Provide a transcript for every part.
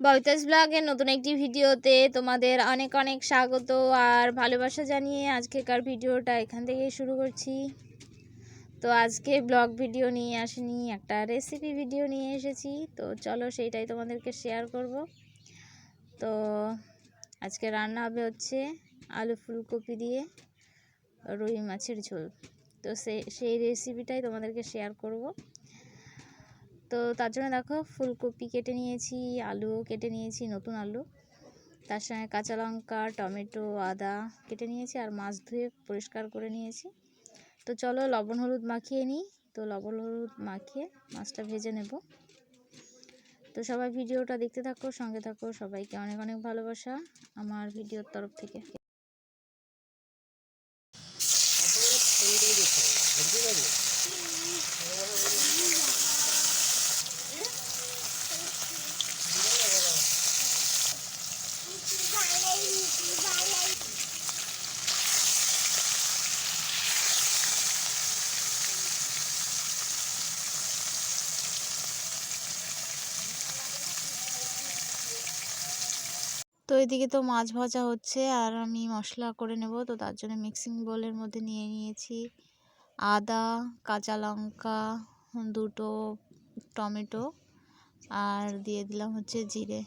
ববিতাস ব্লগের নতুন একটি ভিডিওতে তোমাদের অনেক অনেক স্বাগত আর ভালোবাসা জানিয়ে আজকেকার ভিডিওটা এখান থেকে শুরু করছি। তো আজকে ব্লগ ভিডিও নিয়ে আসিনি, একটা রেসিপি ভিডিও নিয়ে এসেছি। তো চলো সেইটাই তোমাদেরকে শেয়ার করব। তো আজকে রান্না হবে হচ্ছে আলু ফুলকপি দিয়ে রুই মাছের ঝোল। তো সেই সেই রেসিপিটাই তোমাদেরকে শেয়ার করব। তো তার জন্য দেখো ফুলকপি কেটে নিয়েছি, আলুও কেটে নিয়েছি, নতুন আলু। তার সঙ্গে কাঁচা লঙ্কা, টমেটো, আদা কেটে নিয়েছি আর মাছ ধুয়ে পরিষ্কার করে নিয়েছি। তো চলো লবণ হলুদ মাখিয়ে নিই। তো লবণ হলুদ মাখিয়ে মাছটা ভেজে নেব। তো সবাই ভিডিওটা দেখতে থাকো, সঙ্গে থাকো। সবাইকে অনেক অনেক ভালোবাসা আমার ভিডিওর তরফ থেকে। তো এদিকে তো মাছ ভাজা হচ্ছে, আর আমি মশলা করে নেব। তো তার জন্য মিক্সিং বোলের মধ্যে নিয়ে নিয়েছি। আদা, কাঁচা লঙ্কা, দুটো টমেটো, আর দিয়ে দিলাম হচ্ছে জিরে।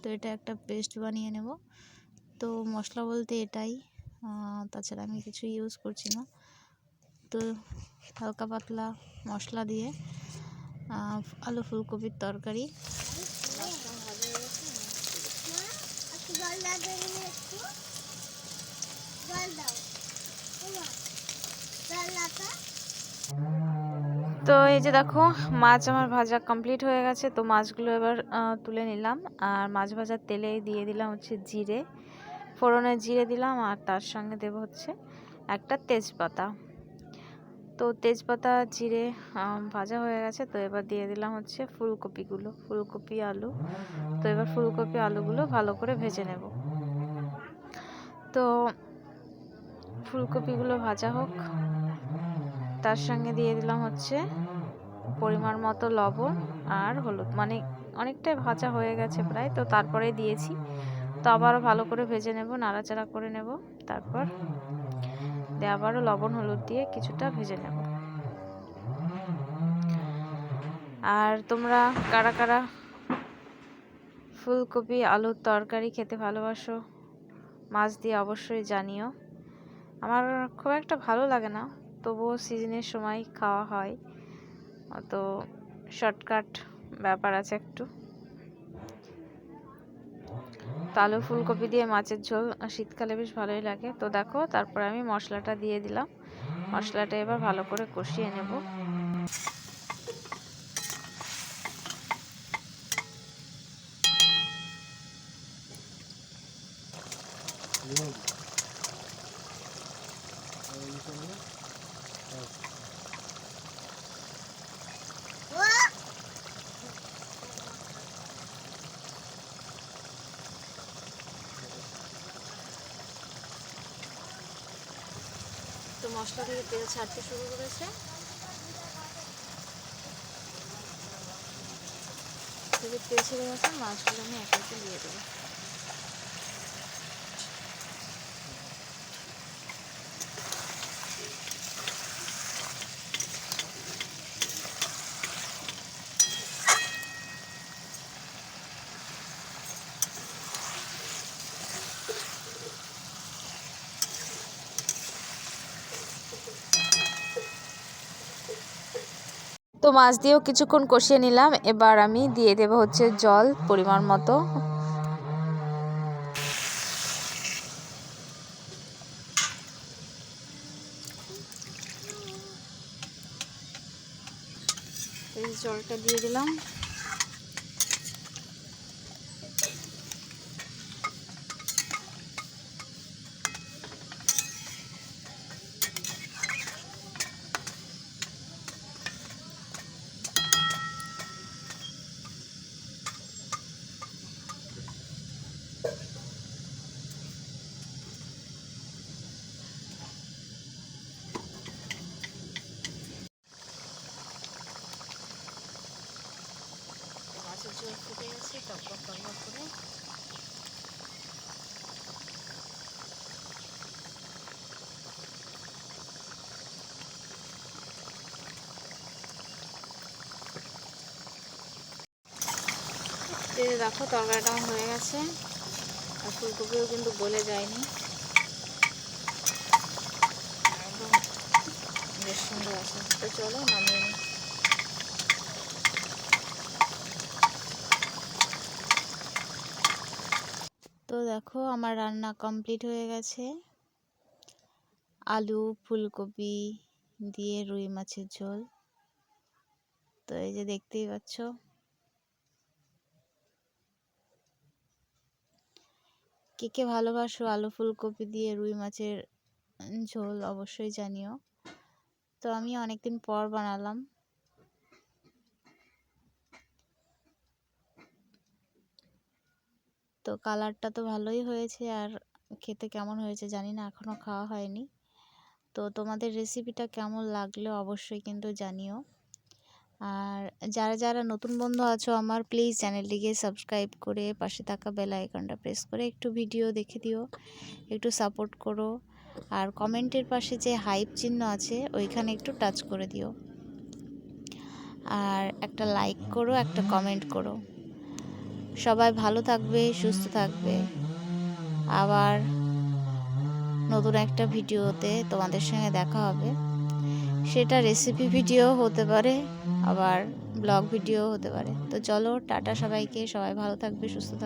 তো এটা একটা পেস্ট বানিয়ে নেব। তো মশলা বলতে এটাই। তাছাড়া আমি কিছু ইউজ করছি না। তো হালকা পাতলা মশলা দিয়ে আলু ফুলকপির তরকারি। তো এই যে দেখো, মাছ আমার ভাজা কমপ্লিট হয়ে গেছে, তো মাছগুলো এবার তুলে নিলাম। আর মাছ ভাজার তেলে দিয়ে দিলাম হচ্ছে জিরে ফোড়নে জিরে দিলাম, আর তার সঙ্গে দেব হচ্ছে একটা তেজপাতা। তো তেজপাতা, জিরে ভাজা হয়ে গেছে। তো এবার দিয়ে দিলাম হচ্ছে ফুলকপিগুলো, ফুলকপি, আলু। তো এবার ফুলকপি, আলুগুলো ভালো করে ভেজে নেব। তো ফুলকপিগুলো ভাজা হোক, তার সঙ্গে দিয়ে দিলাম হচ্ছে পরিমাণ মতো লবণ আর হলুদ। মানে অনেকটাই ভাজা হয়ে গেছে প্রায়, তো তারপরে দিয়েছি। তো আবারও ভালো করে ভেজে নেব, নাড়াচাড়া করে নেব। তারপর দিয়ে আবারও লবণ, হলুদ দিয়ে কিছুটা ভেজে নেব। আর তোমরা কারা কারা ফুলকপি, আলুর তরকারি খেতে ভালোবাসো, মাছ দিয়ে অবশ্যই জানিও। আমার খুব একটা ভালো লাগে না, তবুও সিজনের সময় খাওয়া হয়। তো শর্টকাট ব্যাপার আছে একটু। তো আলু ফুলকপি দিয়ে মাছের ঝোল শীতকালে বেশ ভালোই লাগে। তো দেখো, তারপরে আমি মশলাটা দিয়ে দিলাম। মশলাটা এবার ভালো করে কষিয়ে নেব। তো মশলা থেকে তেল ছাড়তে শুরু করেছে। তেল ছেড়ে গেছে, মাছগুলো আমি একে দিয়ে দেবো। তো মাছ দিয়েও কিছুক্ষণ কষিয়ে নিলাম। এবার আমি দিয়ে দেব হচ্ছে জল পরিমাণ মতো। জলটা দিয়ে দিলাম। টকবক টকবক করে দেখো তরকারিটা হয়ে গেছে। আর ফুলকপিও কিন্তু গলে যায়নি। একদম বেশ সুন্দর আছে। তো চলো নামিয়ে নিই। তো দেখো আমার রান্না কমপ্লিট হয়ে গেছে। আলু, ফুলকপি দিয়ে রুই মাছের ঝোল। তো এই যে দেখতেই পাচ্ছ। কে কে ভালোবাসো আলু, ফুলকপি দিয়ে রুই মাছের ঝোল অবশ্যই জানিও। তো আমি অনেকদিন পর বানালাম। তো কালারটা তো ভালোই হয়েছে আর খেতে কেমন হয়েছে জানি না এখনও খাওয়া হয়নি। তো তোমাদের রেসিপিটা কেমন লাগল অবশ্যই কিন্তু জানিও। আর যারা যারা নতুন বন্ধু আছো আমার প্লিজ চ্যানেলটিকে সাবস্ক্রাইব করে পাশে থাকা বেল আইকনটা প্রেস করে একটু ভিডিও দেখে দিও একটু সাপোর্ট করো। আর কমেন্টের পাশে যে হাইপ চিহ্ন আছে ওইখানে একটু টাচ করে দিও। আর একটা লাইক করো একটা কমেন্ট করো। সবাই ভালো থাকবে, সুস্থ থাকবে। আবার নতুন একটা ভিডিওতে তোমাদের সঙ্গে দেখা হবে। সেটা রেসিপি ভিডিও হতে পারে, আবার ব্লগ ভিডিও হতে পারে। তো চলো, টাটা সবাইকে, সবাই ভালো থাকবে, সুস্থ থাকবে